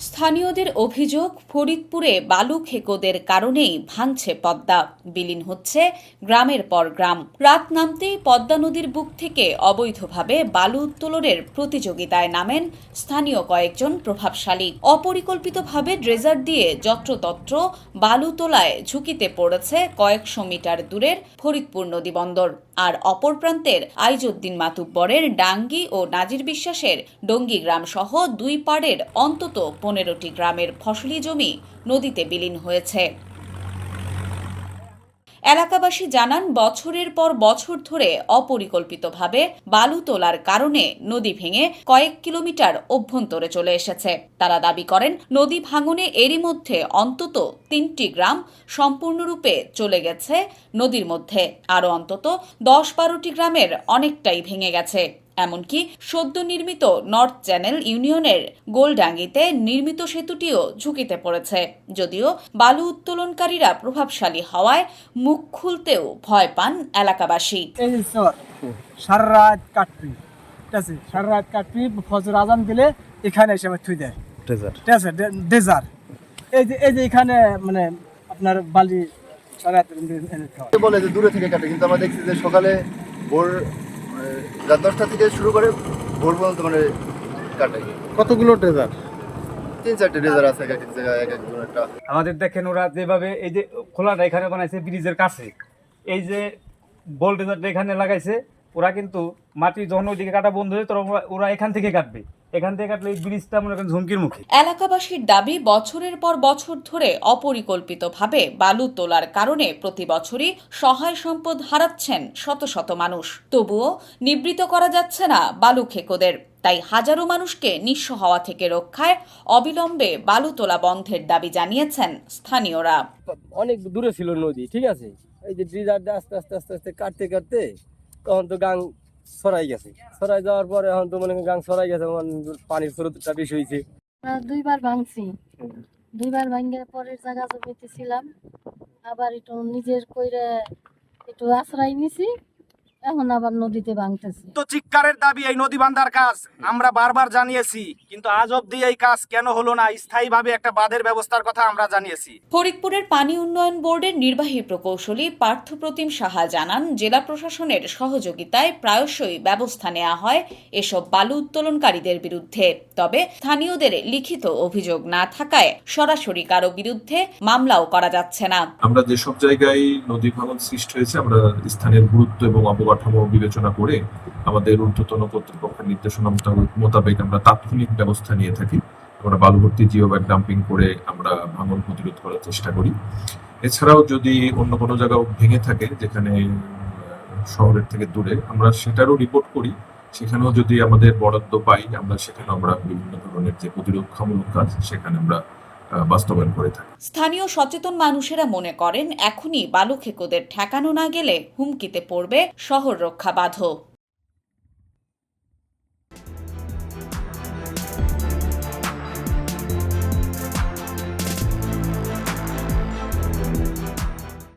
স্থানীয়দের অভিযোগ, ফরিদপুরে বালু খেকোদের কারণেই ভাঙছে পদ্মা। বিলীন হচ্ছে গ্রামের পর গ্রাম। রাত নামতেই পদ্মা নদীর বুক থেকে অবৈধভাবে বালু উত্তোলনের প্রতিযোগিতায় নামেন স্থানীয় কয়েকজন প্রভাবশালী। অপরিকল্পিতভাবে ড্রেজার দিয়ে যত্রতত্র বালু তোলায় ঝুঁকিতে পড়েছে কয়েকশো মিটার দূরের ফরিদপুর নদী বন্দর। আর অপর প্রান্তের আইজুদ্দিন মাতুব্বরের ডাঙ্গি ও নাজির বিশ্বাসের ডঙ্গি গ্রাম সহ দুই পাড়ের অন্তত পনেরোটি গ্রামের ফসলি জমি নদীতে বিলীন হয়েছে। এলাকাবাসী জানান, বছরের পর বছর ধরে অপরিকল্পিতভাবে বালু তোলার কারণে নদী ভেঙে কয়েক কিলোমিটার অভ্যন্তরে চলে এসেছে। তারা দাবি করেন, নদী ভাঙনে এরই মধ্যে অন্তত তিনটি গ্রাম সম্পূর্ণরূপে চলে গেছে নদীর মধ্যে। আরও অন্তত দশ বারোটি গ্রামের অনেকটাই ভেঙে গেছে। এমনকি সদ্য নির্মিত নর্থ চ্যানেল ইউনিয়নের গোলডাঙ্গিতে নির্মিত সেতুটিও ঝুঁকিতে পড়েছে। যদিও বালু উত্তোলনকারীরা প্রভাবশালী হওয়ায় মুখ খুলতেও ভয় পান এলাকাবাসী। সারা রাত কাটবি ঠিক আছে? সারা রাত কাটবি ফজর আজান দিলে এখানে এসে আমার থুই দেয়। ডেজার্ট ঠিক আছে? ডেজার এই যে এই যে এখানে মানে আপনার বালি সারা রাত বলে যে দূরে থেকে কাটে কিন্তু আমরা দেখছি যে সকালে ভোর রাত দশটা থেকে শুরু করে ভোর পর্যন্ত মানে কাটাই। কতগুলো ডেজার্ট? তিন চারটে রেজার আছে এক এক জায়গায় এক একজন একটা। আমাদের দেখেন ওরা যেভাবে এই যে খোলাটা এখানে বানাইছে ব্রিজের কাছে এই যে বোল্টেজারটা এখানে লাগাইছে ওরা কিন্তু মাটি যখন ওইদিকে কাটা বন্ধ হয়ে তখন ওরা এখান থেকে কাটবে। এখান থেকে কাটলে এই ব্রিজটা মনে করেন ঝুঁকির মুখে। এলাকাবাসীর দাবি বছরের পর বছর ধরে অপরিকল্পিতভাবে বালু তোলার কারণে প্রতি বছরই সহায় সম্পদ হারাচ্ছেন শত শত মানুষ। তবুও নিবৃত করা যাচ্ছে না বালু খেকোদের। তাই হাজারো মানুষকে নিঃস্ব হওয়া থেকে রক্ষায় অবিলম্বে বালু তোলা বন্ধের দাবি জানিয়েছেন স্থানীয়রা। অনেক দূরে ছিল নদী ঠিক আছে? এই যে ডিজার আস্তে আস্তে আস্তে আস্তে কাটতে কাটতে তখন তো গাং সরাই গেছে। সরাই যাওয়ার পরে এখন তো মনে গাং সরাই গেছে পানির স্রোতটা বেশি হয়েছে। দুইবার ভাঙছি। দুইবার ভাঙ্গে পরের জায়গা জমিতে ছিলাম আবার একটু নিজের কইরে একটু আশ্রয় নিছি। এখন আবার নদীতে ভাঙতেছি। তো চিৎকারের দাবি এই নদী বান্ধার কাজ। আমরা বারবার জানিয়েছি কিন্তু আজ অবধি এই কাজ কেন হলো না? স্থায়ীভাবে একটা বাঁধের ব্যবস্থার কথা আমরা জানিয়েছি। ফরিদপুরের পানি উন্নয়ন বোর্ডের নির্বাহী প্রকৌশলী পার্থপ্রতিম সাহা জানান জেলা প্রশাসনের সহযোগিতায় প্রায়শই ব্যবস্থা নেওয়া হয় এসব বালু উত্তোলনকারীদের বিরুদ্ধে। তবে স্থানীয়দের লিখিত অভিযোগ না থাকায় সরাসরি কারও বিরুদ্ধে মামলাও করা যাচ্ছে না। আমরা যেসব জায়গায় নদী ভাঙন সৃষ্টি হয়েছে আমরা স্থানের গুরুত্ব এবং অবকাঠামো বিবেচনা করে আমাদের ঊর্ধ্বতন কর্তৃপক্ষের নির্দেশনা মোতাবেক- আমরা তাৎক্ষণিক ব্যবস্থা নিয়ে থাকি। আমরা বালুভর্তি জিও ব্যাগ ডাম্পিং করে আমরা ভাঙন প্রতিরোধ করার চেষ্টা করি। এছাড়াও যদি অন্য কোনো জায়গাও ভেঙে থাকে, যেখানে শহরের থেকে দূরে, আমরা সেটারও রিপোর্ট করি। সেখানেও যদি আমাদের বরাদ্দ পাই, আমরা সেখানে আমরা বিভিন্ন ধরনের যে প্রতিরক্ষামূলক কাজ, সেখানে আমরা বাস্তবায়ন করে থাকে। স্থানীয় সচেতন মানুষেরা মনে করেন, এখনই বালু খেকোদের ঠেকানো না গেলে হুমকিতে পড়বে শহর রক্ষা বাঁধ